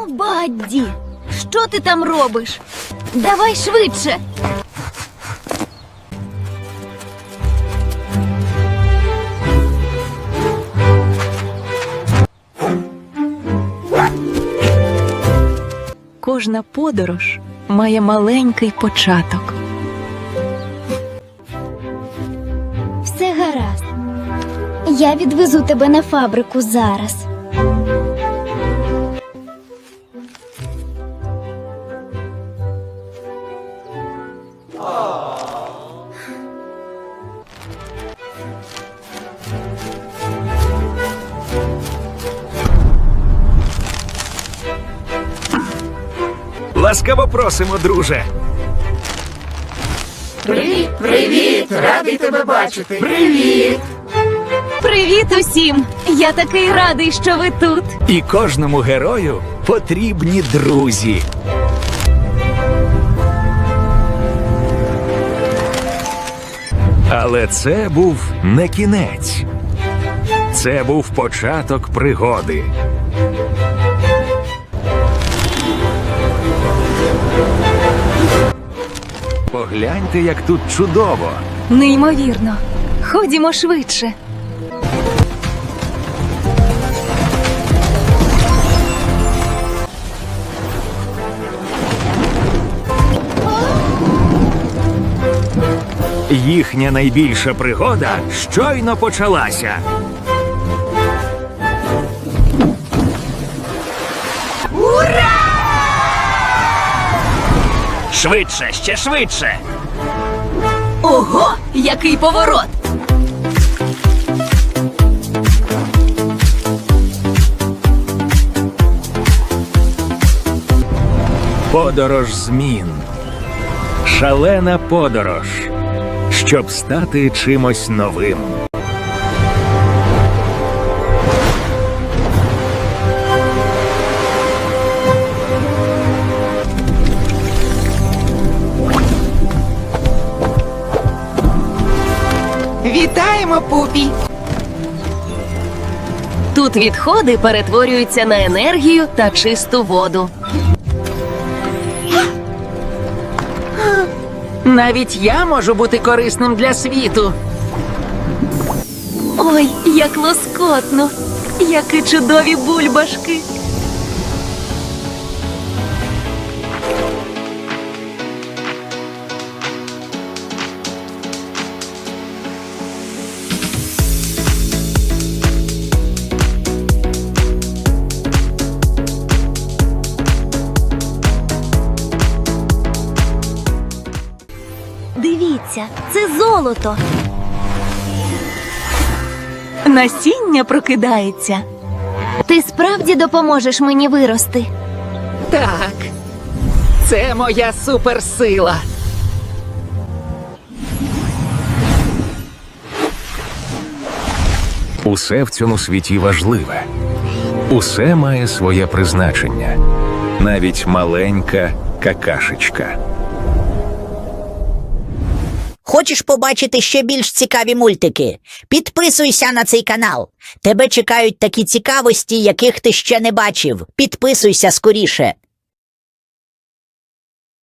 Ну, Бадді, що ти там робиш? Давай швидше. Кожна подорож має маленький початок. Все гаразд. Я відвезу тебе на фабрику зараз. Ласкаво просимо, друже. Привіт усім! Я такий радий, що ви тут. І кожному герою потрібні друзі. Але це був не кінець. Це був початок пригоди. Погляньте, як тут чудово. Неймовірно. Ходімо швидше. Їхня найбільша пригода щойно почалася. Швидше, ще швидше. Ого, який поворот! Подорож змін. Шалена подорож, щоб стати чимось новим. Вітаємо, Пупі! Тут відходи перетворюються на енергію та чисту воду. Навіть я можу бути корисним для світу. Ой, як лоскотно! Які чудові бульбашки! Дивіться, це золото. Насіння прокидається. Ти справді допоможеш мені вирости. Так, це моя суперсила. Усе в цьому світі важливе. Усе має своє призначення. Навіть маленька какашечка. Хочеш побачити ще більш цікаві мультики? Підписуйся на цей канал. Тебе чекають такі цікавості, яких ти ще не бачив. Підписуйся скоріше.